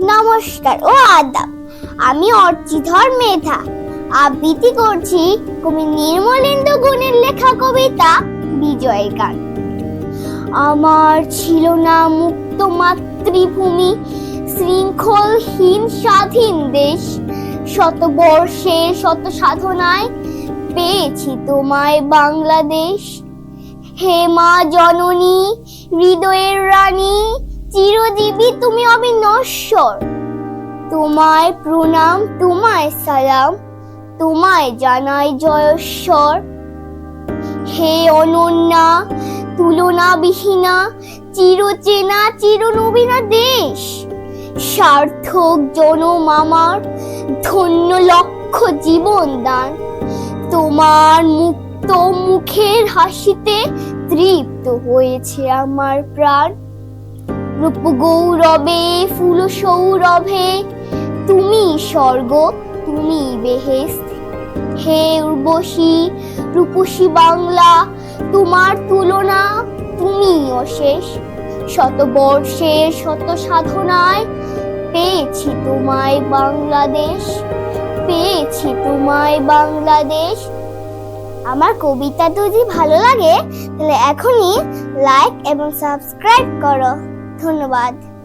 নমস্কার ও আদাব। আমি অর্চিধর মেধা। আবৃত্তি করছি কবি নির্মলেন্দু গুণের লেখা কবিতা বিজয়ের গান। আমার ছিল না মুক্ত মাতৃভূমি, শৃঙ্খলহীন স্বাধীন দেশ। শত বর্ষের শত সাধনায় পেয়েছি তোমায় বাংলাদেশ। হে মা জননী, হৃদয়ের রানী চিরজীবী তুমি অবিনশ্বর। তোমায় প্রণাম, তোমায় সালাম, তোমায় জানাই জয়স্বর হে অনন্যা তুলনা বিহীনা চিরচেনা, চিরনবীনা দেশ। সার্থক জনম আমার, ধন্য লক্ষ জীবন দান। তোমার মুক্ত মুখের হাসিতে তৃপ্ত হয়েছে আমার প্রাণ। রূপ গৌরবে, ফুল সৌরভে। তুমি স্বর্গ, তুমি বেহেস্ত। হে উর্বশী রূপসী বাংলা, তোমার তুলনা তুমি অশেষ। শত বর্ষের শত সাধনায় পেয়েছি তোমায় বাংলাদেশ, পেয়েছি তোমায় বাংলাদেশ। আমার কবিতা যদি ভালো লাগে, তাহলে এখনই লাইক এবং সাবস্ক্রাইব করো। ধন্যবাদ।